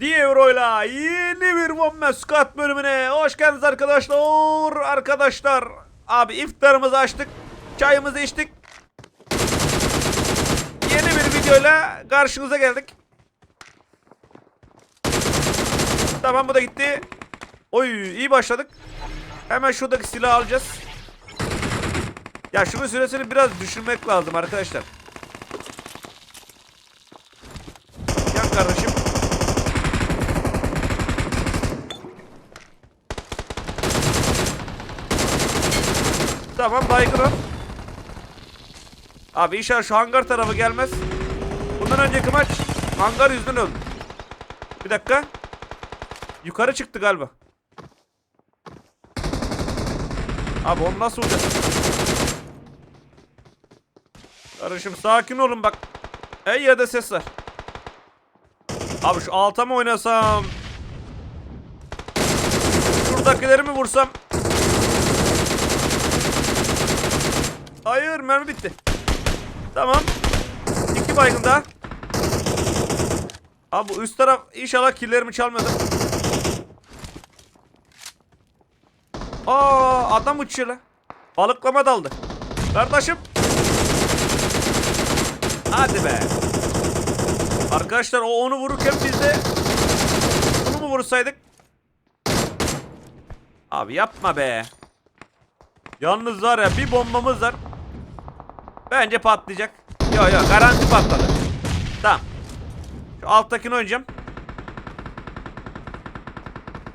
Diero'yla yeni bir One Squad bölümüne hoş geldiniz arkadaşlar. Arkadaşlar abi iftarımızı açtık. Çayımızı içtik. Yeni bir videoyla karşınıza geldik. Tamam bu da gitti. Oy iyi başladık. Hemen şuradaki silahı alacağız. Ya şunun süresini biraz düşürmek lazım arkadaşlar. Gel kardeşim. Tamam baygın o. Abi inşallah şu hangar tarafı gelmez. Bundan önceki maç hangar yüzünden öldü. Bir dakika. Yukarı çıktı galiba. Abi onu nasıl vuracağız? Kardeşim sakin olun bak. Ey ya da ses var. Abi şu alta mı oynasam? Şuradakileri mi vursam? Hayır mermi bitti. Tamam. İki baygın daha. Abi bu üst taraf inşallah killerimi çalmadı. Aa adam uçuyor lan. Balıklama daldı. Kardeşim. Hadi be. Arkadaşlar o onu vururken biz de bunu mu vursaydık? Abi yapma be. Yalnız var ya bir bombamız var. Bence patlayacak. Yo yo garanti patladı. Tamam. Şu alttakini oynayacağım.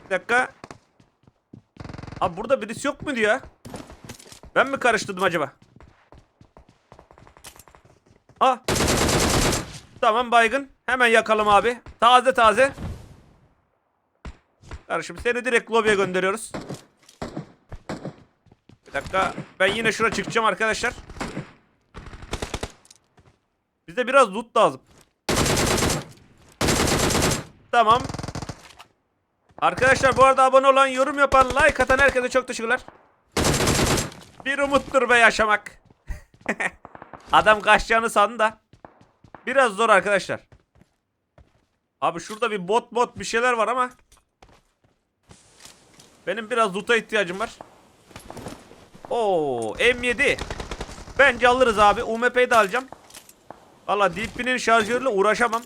Bir dakika. Abi burada birisi yok mu diyor? Ben mi karıştırdım acaba? Ah. Tamam baygın. Hemen yakalım abi. Taze taze. Kardeşim seni direkt lobiye gönderiyoruz. Bir dakika. Ben yine şuna çıkacağım arkadaşlar. Bize biraz loot lazım. Tamam. Arkadaşlar bu arada abone olan, yorum yapan, like atan herkese çok teşekkürler. Bir umuttur be yaşamak. Adam kaçacağını sandı da. Biraz zor arkadaşlar. Abi şurada bir bot bot bir şeyler var ama. Benim biraz loot'a ihtiyacım var. Oo M7. Bence alırız abi. UMP'yi de alacağım. Valla DP'nin şarjörüyle uğraşamam.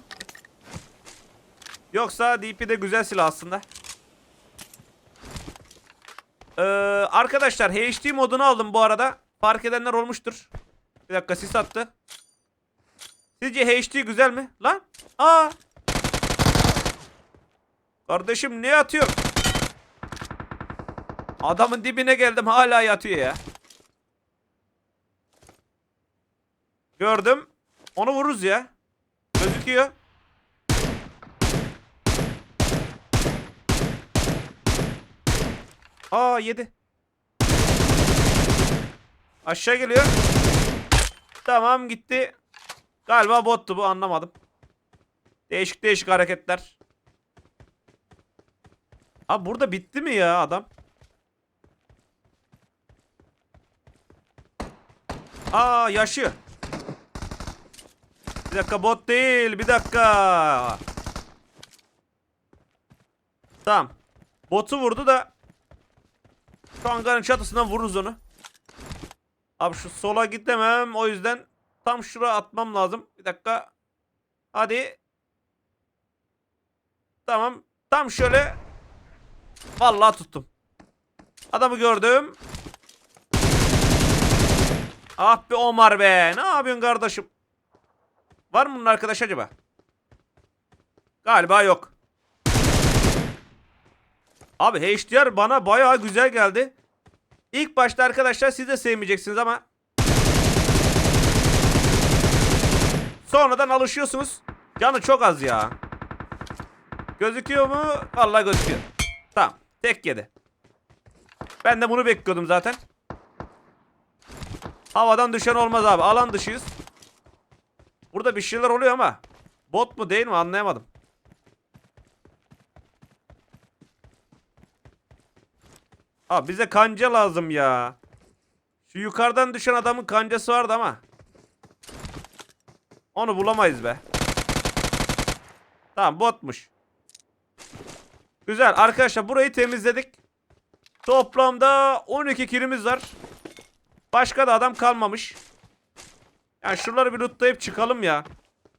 Yoksa DP de güzel silah aslında. Ee, arkadaşlar HD modunu aldım bu arada. Fark edenler olmuştur. Bir dakika sis attı. Sizce HD güzel mi? Lan? Aa! Kardeşim ne atıyor? Adamın dibine geldim hala yatıyor ya. Gördüm. Onu vururuz ya. Gözüküyor. Aa yedi. Aşağı geliyor. Tamam gitti. Galiba bottu bu anlamadım. Değişik değişik hareketler. Abi burada bitti mi ya adam? Aa yaşıyor. Bir dakika bot değil bir dakika. Tamam. Botu vurdu da şu hangarın çatısından vururuz onu. Abi şu sola gidemem o yüzden tam şuraya atmam lazım. Bir dakika. Hadi. Tamam. Tam şöyle. Vallahi tuttum. Adamı gördüm. Ah be Omar be. Ne yapıyorsun kardeşim? Var mı bunun arkadaş acaba? Galiba yok. Abi HDR bana bayağı güzel geldi. İlk başta arkadaşlar siz de sevmeyeceksiniz ama sonradan alışıyorsunuz. Canı çok az ya. Gözüküyor mu? Vallahi gözüküyor. Tamam. Tek yedi. Ben de bunu bekliyordum zaten. Havadan düşen olmaz abi. Alan dışıyız. Burada bir şeyler oluyor ama bot mu değil mi anlayamadım. Abi bize kanca lazım ya. Şu yukarıdan düşen adamın kancası vardı ama. Onu bulamayız be. Tamam botmuş. Güzel arkadaşlar burayı temizledik. Toplamda 12 kilimiz var. Başka da adam kalmamış. Yani şuraları bir lootlayıp çıkalım ya.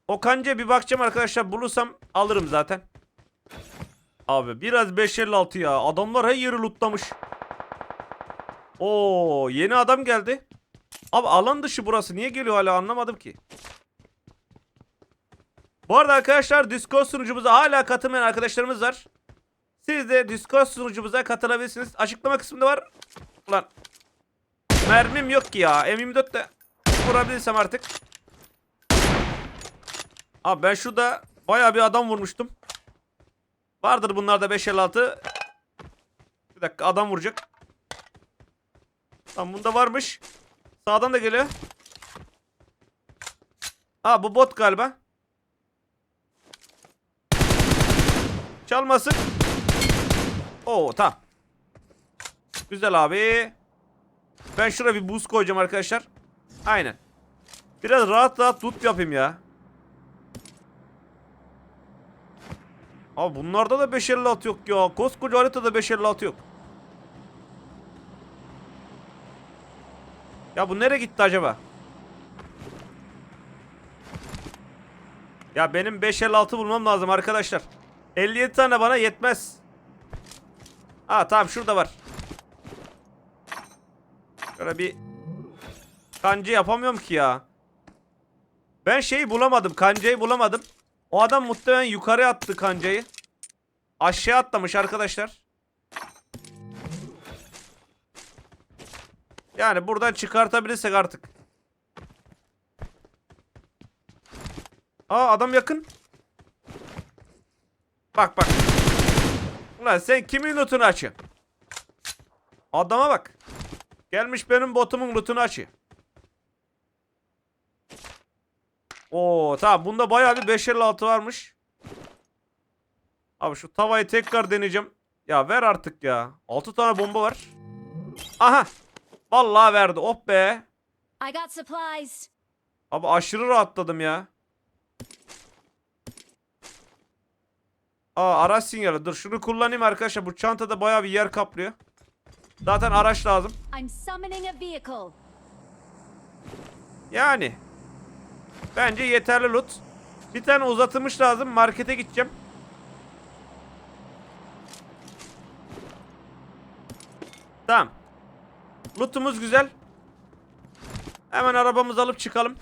O kancaya bir bakacağım arkadaşlar. Bulursam alırım zaten. Abi biraz 556 ya. Adamlar her yeri lootlamış. Oo, yeni adam geldi. Abi alan dışı burası. Niye geliyor hala anlamadım ki. Bu arada arkadaşlar Discord sunucumuza hala katılmayan arkadaşlarımız var. Siz de Discord sunucumuza katılabilirsiniz. Açıklama kısmında var. Ulan. Mermim yok ki ya. M24 de vurabilirsem artık. Abi ben şurada bayağı bir adam vurmuştum. Vardır bunlarda 556. Bir dakika adam vuracak. Tamam bunda varmış. Sağdan da geliyor. Aa bu bot galiba. Çalmasın. Oo tamam. Güzel abi. Ben şuraya bir buz koyacağım arkadaşlar. Aynen. Biraz rahat rahat loot yapayım ya. Abi bunlarda da 556 yok ya. Koskoca haritada 556 yok. Ya bu nereye gitti acaba? Ya benim 556 bulmam lazım arkadaşlar. 57 tane bana yetmez. Ha tamam şurada var. Şöyle bir kancı yapamıyorum ki ya. Ben şeyi bulamadım. Kancayı bulamadım. O adam muhtemelen yukarı attı kancayı. Aşağı atlamış arkadaşlar. Yani buradan çıkartabilirsek artık. Aa adam yakın. Bak bak. Ulan sen kimin lootunu açıyorsun? Adama bak. Gelmiş benim botumun lootunu açıyor. Oo tamam bunda bayağı bir 556 varmış. Abi şu tavayı tekrar deneyeceğim. Ya ver artık ya. 6 tane bomba var. Aha. Vallahi verdi. Oh be. I got supplies. Abi aşırı rahatladım ya. Aa araç sinyali. Dur şunu kullanayım arkadaşlar. Bu çantada bayağı bir yer kaplıyor. Zaten araç lazım. Yani. Bence yeterli loot. Bir tane uzatılmış lazım. Markete gideceğim. Tamam. Lootumuz güzel. Hemen arabamızı alıp çıkalım.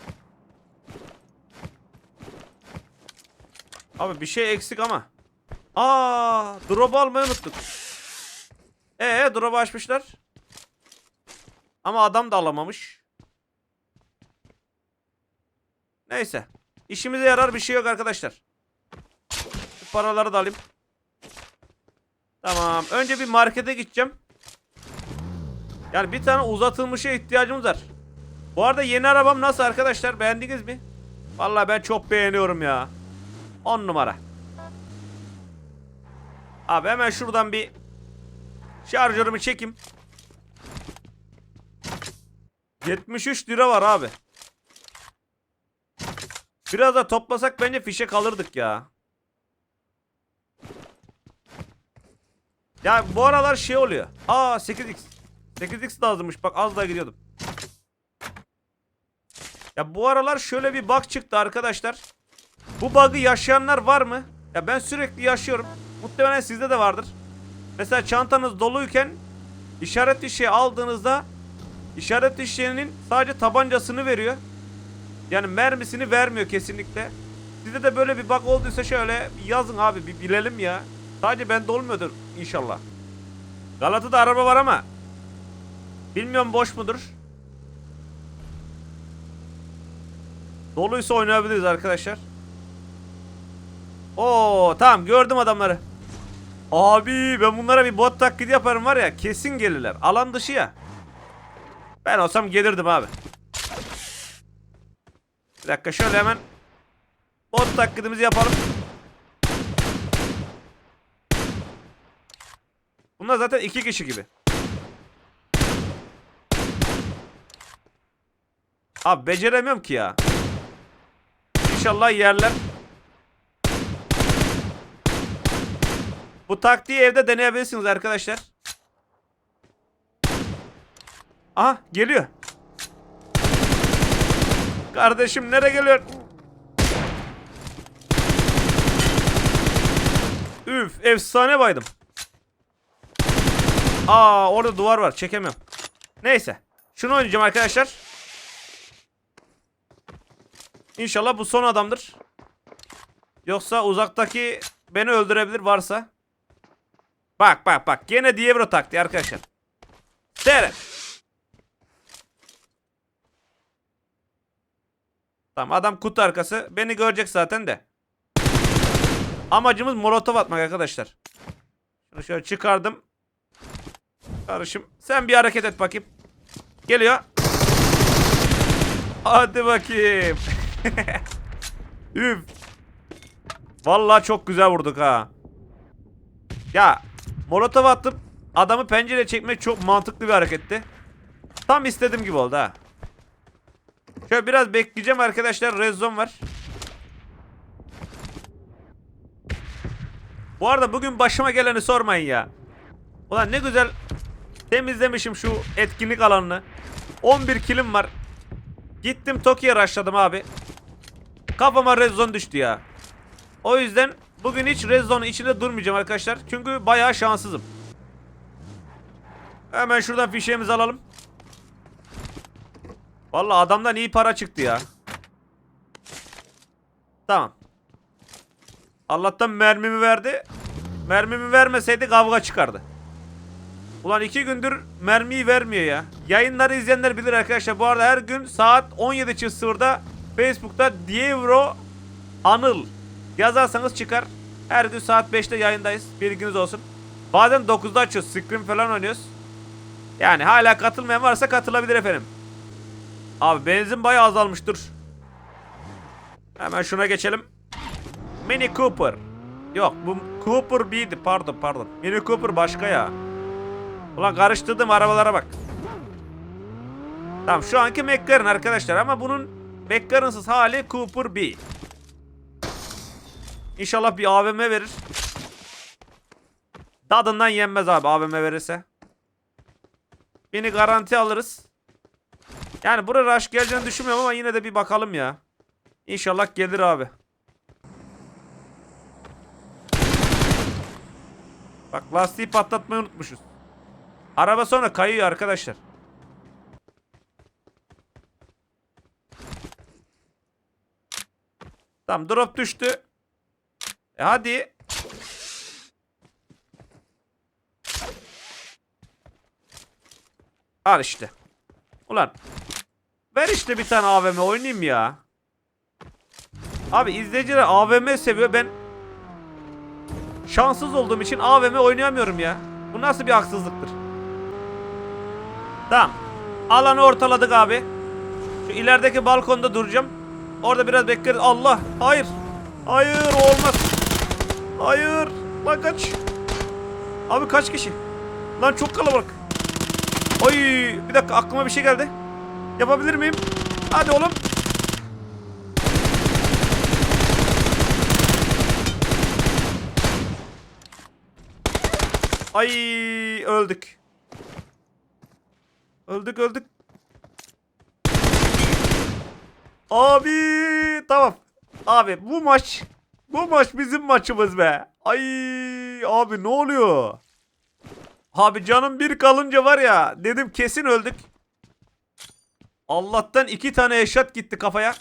Abi bir şey eksik ama. Aa, drop almayı unuttuk. Ee, drop açmışlar. Ama adam da alamamış. Neyse. İşimize yarar bir şey yok arkadaşlar. Şu paraları da alayım. Tamam. Önce bir markete gideceğim. Yani bir tane uzatılmışa ihtiyacımız var. Bu arada yeni arabam nasıl arkadaşlar? Beğendiniz mi? Vallahi ben çok beğeniyorum ya. 10 numara. Abi hemen şuradan bir şarjörümü çekeyim. 73 lira var abi. Biraz da toplasak bence fişe kalırdık ya. Ya bu aralar şey oluyor. Aa 8x. 8x lazımmış bak az daha gidiyordum. Ya bu aralar şöyle bir bug çıktı arkadaşlar. Bu bug'ı yaşayanlar var mı? Ya ben sürekli yaşıyorum. Muhtemelen sizde de vardır. Mesela çantanız doluyken işaret fişeği aldığınızda işaret fişeğinin sadece tabancasını veriyor. Yani mermisini vermiyor kesinlikle. Sizde de böyle bir bug olduysa şöyle yazın abi bir bilelim ya. Sadece bende olmuyordur inşallah. Galata'da araba var ama bilmiyorum boş mudur. Doluysa oynayabiliriz arkadaşlar. Oo tamam gördüm adamları. Abi ben bunlara bir bot taklidi yaparım var ya kesin gelirler. Alan dışı ya. Ben olsam gelirdim abi. Bir dakika şöyle hemen bot taklidimizi yapalım. Bunlar zaten iki kişi gibi. Abi beceremiyorum ki ya. İnşallah yerler. Bu taktiği evde deneyebilirsiniz arkadaşlar. Aha geliyor. Kardeşim nereye geliyor? Üf efsane baydım. Aa orada duvar var çekemiyorum. Neyse. Şunu oynayacağım arkadaşlar. İnşallah bu son adamdır. Yoksa uzaktaki beni öldürebilir varsa. Bak bak bak. Gene Dievro taktiği arkadaşlar. Seyret. Tamam adam kutu arkası. Beni görecek zaten de. Amacımız molotof atmak arkadaşlar. Şunu şöyle çıkardım. Karışım. Sen bir hareket et bakayım. Geliyor. Hadi bakayım. Üf. Vallahi çok güzel vurduk ha. Ya molotof atıp adamı pencereye çekmek çok mantıklı bir hareketti. Tam istediğim gibi oldu ha. Şöyle biraz bekleyeceğim arkadaşlar. Red zone var. Bu arada bugün başıma geleni sormayın ya. Ulan ne güzel temizlemişim şu etkinlik alanını. 11 kilim var. Gittim Tokyo'ya rushladım abi. Kafama red zone düştü ya. O yüzden bugün hiç red zone içinde durmayacağım arkadaşlar. Çünkü bayağı şanssızım. Hemen şuradan fişeğimizi alalım. Vallahi adamdan iyi para çıktı ya. Tamam. Allah'tan mermimi verdi. Mermimi vermeseydi kavga çıkardı. Ulan iki gündür mermiyi vermiyor ya. Yayınları izleyenler bilir arkadaşlar. Bu arada her gün saat 17.00'da Facebook'ta Dievro Anıl yazarsanız çıkar. Her gün saat 5'te yayındayız. Bilginiz olsun. Bazen 9'da açıyoruz. Scream falan oynuyoruz. Yani hala katılmayan varsa katılabilir efendim. Abi benzin bayağı azalmış dur. Hemen şuna geçelim. Mini Cooper. Yok bu Cooper B'di pardon pardon. Mini Cooper başka ya. Ulan karıştırdım arabalara bak. Tamam şu anki McLaren arkadaşlar ama bunun McLaren'sız hali Cooper B. İnşallah bir AVM verir. Tadından yenmez abi AVM verirse. Beni garanti alırız. Yani buraya rush geleceğini düşünmüyorum ama yine de bir bakalım ya. İnşallah gelir abi. Bak lastiği patlatmayı unutmuşuz. Araba sonra kayıyor arkadaşlar. Tamam drop düştü. E hadi. Al işte. Ulan. Ver işte bir tane AVM oynayayım ya. Abi izleyiciler AVM seviyor ben şanssız olduğum için AVM oynayamıyorum ya. Bu nasıl bir haksızlıktır? Tamam. Alanı ortaladık abi. Şu ilerideki balkonda duracağım. Orada biraz bekleriz. Allah. Hayır. Hayır olmaz. Hayır. Lan kaç. Abi kaç kişi? Lan çok kalabalık. Oy bir dakika aklıma bir şey geldi. Yapabilir miyim? Hadi oğlum. Ay öldük. Öldük öldük. Abi tamam. Abi bu maç bu maç bizim maçımız be. Ay abi ne oluyor? Abi canım bir kalınca var ya dedim kesin öldük. Allah'tan iki tane eşat gitti kafaya.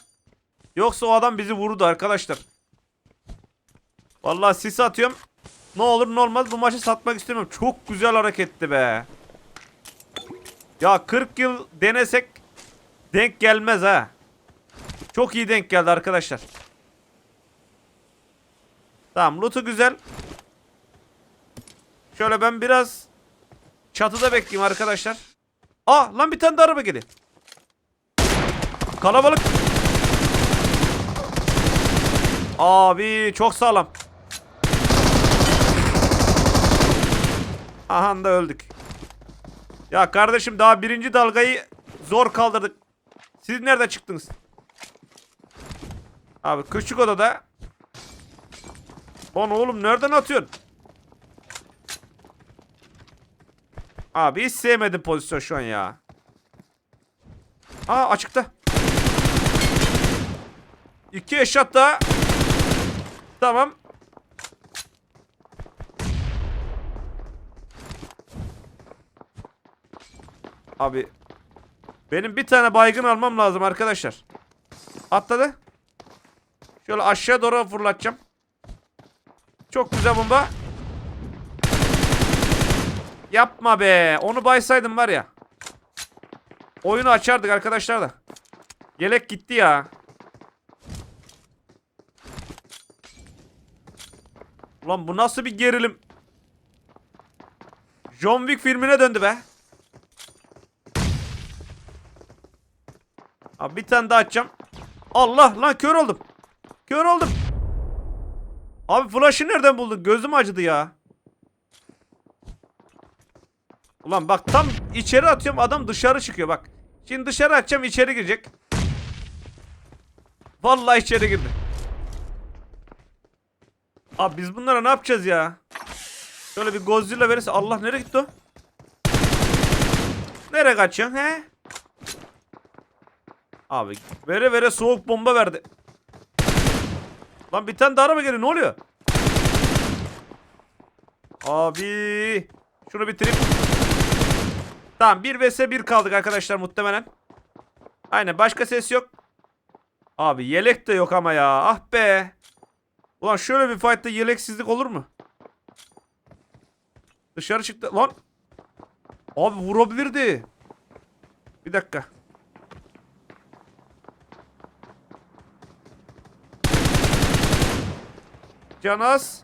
Yoksa o adam bizi vurdu arkadaşlar. Vallahi sis atıyorum. Ne olur ne olmaz bu maçı satmak istemiyorum. Çok güzel hareketti be. Ya 40 yıl denesek denk gelmez ha. Çok iyi denk geldi arkadaşlar. Tamam loot'u güzel. Şöyle ben biraz çatıda bekleyeyim arkadaşlar. Aa lan bir tane de araba geliyor. Kalabalık. Abi çok sağlam. Aha da öldük. Ya kardeşim daha birinci dalgayı zor kaldırdık. Siz nerede çıktınız? Abi küçük odada. Lan oğlum nereden atıyorsun? Abi hiç sevmedim pozisyon şu an ya. Aa açıkta. İki eşat daha. Tamam. Abi benim bir tane baygın almam lazım arkadaşlar. Atladı. Şöyle aşağı doğru fırlatacağım. Çok güzel bomba. Yapma be. Onu baysaydım var ya. Oyunu açardık arkadaşlar da. Yelek gitti ya. Ulan bu nasıl bir gerilim? John Wick filmine döndü be. Abi bir tane daha açacağım. Allah lan kör oldum. Kör oldum. Abi flash'ı nereden buldun? Gözüm acıdı ya. Ulan bak tam içeri atıyorum adam dışarı çıkıyor bak. Şimdi dışarı atacağım içeri girecek. Vallahi içeri girdi. Abi biz bunlara ne yapacağız ya? Şöyle bir Godzilla verirse Allah nereye gitti o? Nereye kaçıyorsun he? Abi vere vere soğuk bomba verdi. Lan bir tane daha araba geliyor ne oluyor? Abi şunu bitireyim. Tamam 1 vs 1 kaldık arkadaşlar muhtemelen. Aynen başka ses yok. Abi yelek de yok ama ya. Ah be. Ulan şöyle bir fight'ta yeleksizlik olur mu? Dışarı çıktı. Lan. Abi vurabilirdi. Bir dakika. Canas.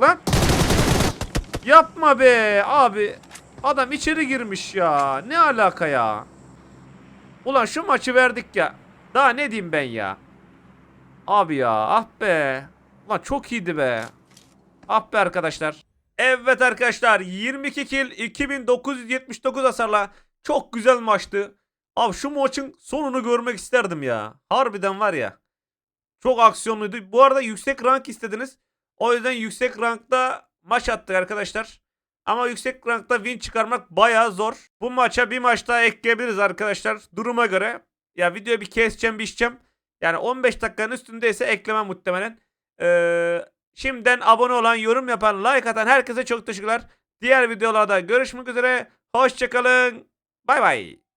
Lan. Yapma be abi. Adam içeri girmiş ya. Ne alaka ya? Ulan şu maçı verdik ya. Daha ne diyeyim ben ya? Abi ya ah be. Ulan çok iyiydi be. Ah be arkadaşlar. Evet arkadaşlar 22 kill 2979 hasarla çok güzel maçtı. Abi şu maçın sonunu görmek isterdim ya. Harbiden var ya. Çok aksiyonluydu. Bu arada yüksek rank istediniz. O yüzden yüksek rankta maç attık arkadaşlar. Ama yüksek rankta win çıkarmak bayağı zor. Bu maça bir maç daha ekleyebiliriz arkadaşlar. Duruma göre. Ya videoyu bir keseceğim biçeceğim. Yani 15 dakikanın üstündeyse ekleme muhtemelen. Ee, şimdiden abone olan, yorum yapan, like atan herkese çok teşekkürler. Diğer videolarda görüşmek üzere. Hoşçakalın. Bay bay.